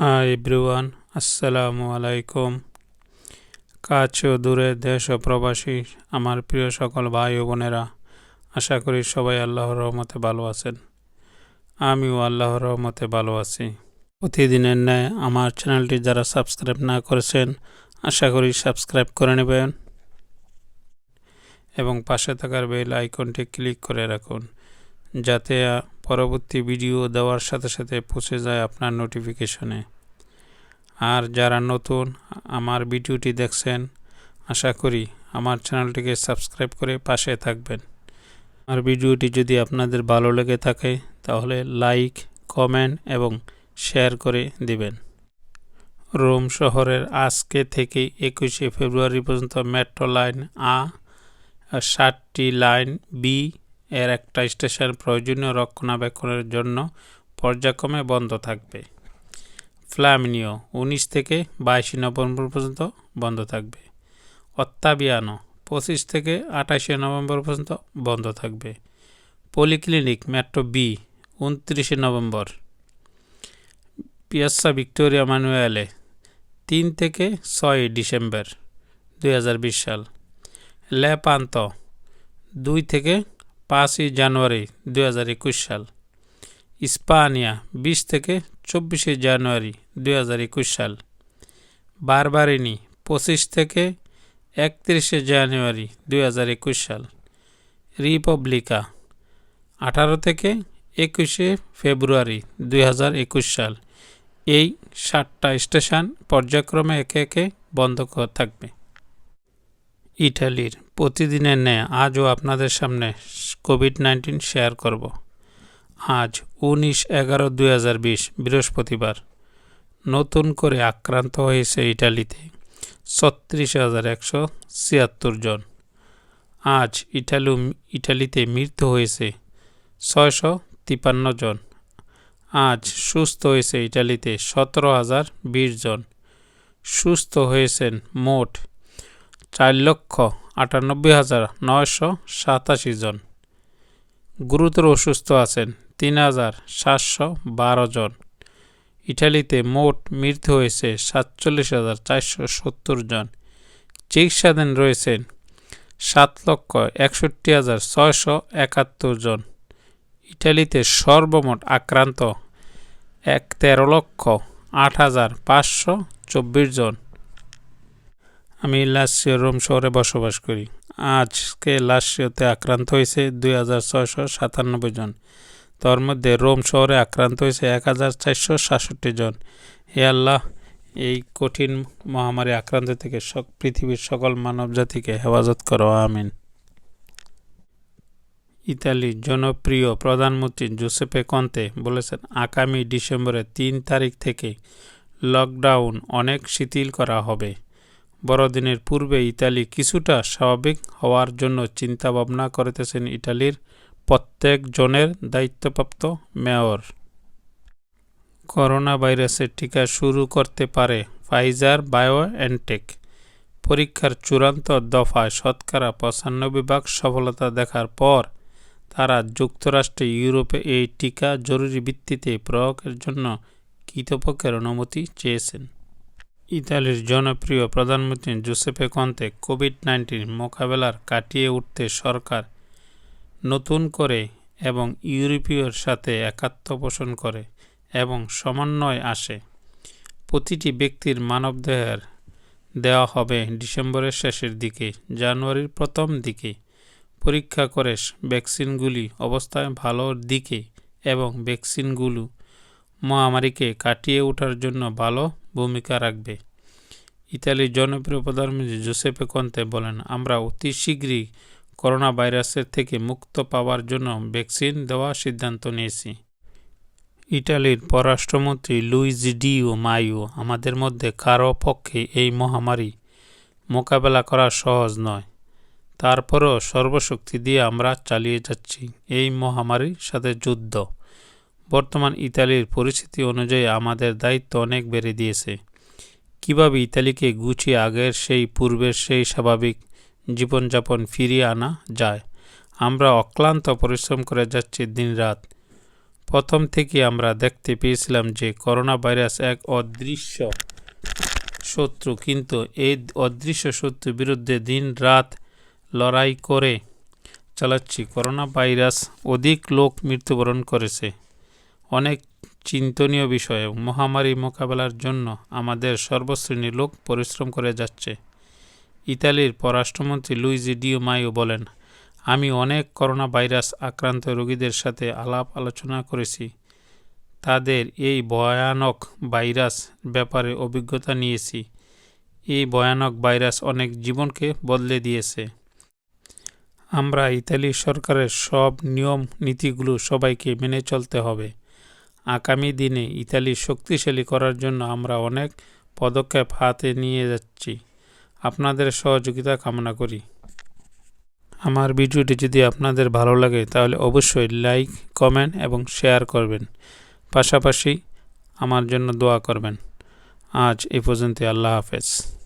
Everyone আসসালামু আলাইকুম কাছে ও দূরে দেশ ও প্রবাসী, আমার প্রিয় সকল ভাই ও বোনেরা, আশা করি সবাই আল্লাহর রহমতে ভালো আছেন। আমিও আল্লাহর রহমতে ভালো আছি। প্রতিদিনের ন্যায় আমার চ্যানেলটি যারা সাবস্ক্রাইব না করেছেন, আশা করি সাবস্ক্রাইব করে নেবেন। এবং পাশে থাকার বেল আইকনটি ক্লিক করে রাখুন। যাতে পরবর্তী ভিডিও দেওয়ার সাথে সাথে পৌঁছে যায় আপনার নোটিফিকেশনে আর যারা নতুন, আমার ভিডিওটি দেখছেন, আশা করি আমার চ্যানেলটিকে সাবস্ক্রাইব করে পাশে থাকবেন। আর ভিডিওটি যদি আপনাদের ভালো লেগে থাকে, তাহলে লাইক, কমেন্ট এবং শেয়ার করে দিবেন। রোম শহরের আজকে থেকে একুশে ফেব্রুয়ারি পর্যন্ত মেট্রো লাইন আ ষাটটি লাইন বি এর একটা স্টেশন প্রয়োজনীয় রক্ষণাবেক্ষণের জন্য পর্যায়ক্রমে বন্ধ থাকবে। ফ্ল্যামিনিও উনিশ থেকে বাইশে নভেম্বর পর্যন্ত বন্ধ থাকবে। অত্তাবিয়ানো পঁচিশ থেকে আঠাশে নভেম্বর পর্যন্ত বন্ধ থাকবে। পলিক্লিনিক মেট্রো বি উনত্রিশে নভেম্বর। পিয়াসা ভিক্টোরিয়া ম্যানুয়ালে তিন থেকে ছয় ডিসেম্বর দু হাজার বিশ সাল। ল্যাপান্ত দুই থেকে পাঁচই জানুয়ারি দু হাজার একুশ সাল। ইস্পানিয়া, বিশ থেকে চব্বিশে জানুয়ারি দু হাজার একুশ সাল। বারবারিনি, পঁচিশ থেকে একত্রিশে জানুয়ারি দু হাজার একুশ সাল। রিপাবলিকা, আঠারো থেকে একুশে ফেব্রুয়ারি দু হাজার একুশ সাল। এই সাতটা স্টেশন পর্যায়ক্রমে একে একে বন্ধ থাকবে। ইটালির প্রতিদিনের ন্যায় আজও আপনাদের সামনে কোভিড নাইন্টিন শেয়ার করব। আজ উনিশ এগারো দুই হাজার বিশ, বৃহস্পতিবার। নতুন করে আক্রান্ত হয়েছে ইটালিতে ছত্রিশ হাজার একশো ছিয়াত্তর জন। আজ ইটালু, ইটালিতে মৃত্যু হয়েছে ছয়শো তিপান্ন জন। আজ সুস্থ হয়েছে ইটালিতে সতেরো হাজার বিশ জন। সুস্থ হয়েছেন মোট চার লক্ষ আটানব্বই হাজার নয়শো সাতাশি জন। গুরুতর অসুস্থ আছেন তিন হাজার সাতশো বারো জন। ইটালিতে মোট মৃত্যু হয়েছে সাতচল্লিশ হাজার চারশো সত্তর জন। চিকিৎসাধীন রয়েছেন সাত লক্ষ একষট্টি হাজার ছয়শো একাত্তর জন। ইটালিতে সর্বমোট আক্রান্ত এক তেরো লক্ষ আট হাজার পাঁচশো চব্বিশ জন। আমি লাসিও রোম শহরে বসবাস করি। আজকে লাসিওতে আক্রান্ত হয়েছে দুই হাজার ছয়শো সাতানব্বই জন। তার মধ্যে রোম শহরে আক্রান্ত হয়েছে এক হাজার চারশো সাতষট্টি জন। হে আল্লাহ, এই কঠিন মহামারী আক্রান্ত থেকে পৃথিবীর সকল মানব জাতিকে হেফাজত করো, আমিন। ইতালির জনপ্রিয় প্রধানমন্ত্রী জোসেপে কন্তে বলেছেন, আগামী ডিসেম্বরের তিন তারিখ থেকে লকডাউন অনেক শিথিল করা হবে। বড়দিনের পূর্বে ইতালি কিছুটা স্বাভাবিক হওয়ার জন্য চিন্তা ভাবনা করিতেছেন ইটালির প্রত্যেক জনের দায়িত্বপ্রাপ্ত মেয়র। করোনা ভাইরাসের টিকা শুরু করতে পারে ফাইজার বায়ো বায়োএনটেক পরীক্ষার চূড়ান্ত দফায় শতকরা পঁচানব্বই ভাগ সফলতা দেখার পর তারা যুক্তরাষ্ট্রে ইউরোপে এই টিকা জরুরি ভিত্তিতে প্রয়োগের জন্য কৃতপক্ষের অনুমতি চেয়েছেন। ইতালির জনপ্রিয় প্রধানমন্ত্রী জোসেফে কন্তে কোভিড নাইন্টিন মোকাবেলার কাটিয়ে উঠতে সরকার নতুন করে এবং ইউরোপীয়র সাথে একাত্ম পোষণ করে এবং সমন্বয় আসে। প্রতিটি ব্যক্তির মানবদেহের দেওয়া হবে ডিসেম্বরের শেষের দিকে, জানুয়ারির প্রথম দিকে। পরীক্ষা করে ভ্যাকসিনগুলি অবস্থায় ভালোর দিকে এবং ভ্যাকসিনগুলো মহামারীকে কাটিয়ে ওঠার জন্য ভালো ভূমিকা রাখবে। ইতালির জনপ্রিয় প্রধানমন্ত্রী জোসেপে কন্তে বলেন, আমরা অতি শীঘ্রই করোনা ভাইরাসের থেকে মুক্ত পাওয়ার জন্য ভ্যাকসিন দেওয়ার সিদ্ধান্ত নিয়েছি। ইটালির পররাষ্ট্রমন্ত্রী লুইজি ডিও মাইও, আমাদের মধ্যে কারও পক্ষে এই মহামারী মোকাবেলা করা সহজ নয়। তারপরও সর্বশক্তি দিয়ে আমরা চালিয়ে যাচ্ছি। এই মহামারীর সাথে যুদ্ধ। বর্তমান ইতালির পরিস্থিতি অনুযায়ী আমাদের দায়িত্ব অনেক বেড়ে দিয়েছে। কীভাবে ইতালিকে গুছিয়ে আগের সেই পূর্বের সেই স্বাভাবিক জীবনযাপন ফিরিয়ে আনা যায়? আমরা অক্লান্ত পরিশ্রম করে যাচ্ছি দিনরাত। প্রথম থেকে আমরা দেখতে পেয়েছিলাম যে করোনা ভাইরাস এক অদৃশ্য শত্রু, কিন্তু এই অদৃশ্য শত্রুর বিরুদ্ধে দিন রাত লড়াই করে চালাচ্ছি। করোনা ভাইরাস অধিক লোক মৃত্যুবরণ করেছে। অনেক চিন্তনীয় বিষয় মহামারী মোকাবেলার জন্য আমাদের সর্বশ্রেণীর লোক পরিশ্রম করে যাচ্ছে। ইতালির পররাষ্ট্রমন্ত্রী লুইজি ডিও মাইও বলেন, আমি অনেক করোনা ভাইরাস আক্রান্ত রোগীদের সাথে আলাপ আলোচনা করেছি। তাদের এই ভয়ানক ভাইরাস ব্যাপারে অভিজ্ঞতা নিয়েছি। এই ভয়ানক ভাইরাস অনেক জীবনকে বদলে দিয়েছে। আমরা ইতালি সরকারের সব নিয়ম নীতিগুলো সবাইকে মেনে চলতে হবে। আগামী দিনে ইতালি শক্তিশালী করার জন্য আমরা অনেক পদক্ষেপ হাতে নিয়ে যাচ্ছি। আপনাদের সহযোগিতা কামনা করি। আমার ভিডিওটি যদি আপনাদের ভালো লাগে, তাহলে অবশ্যই লাইক, কমেন্ট এবং শেয়ার করবেন। পাশাপাশি আমার জন্য দোয়া করবেন। আজ এ পর্যন্ত আল্লাহ হাফেজ।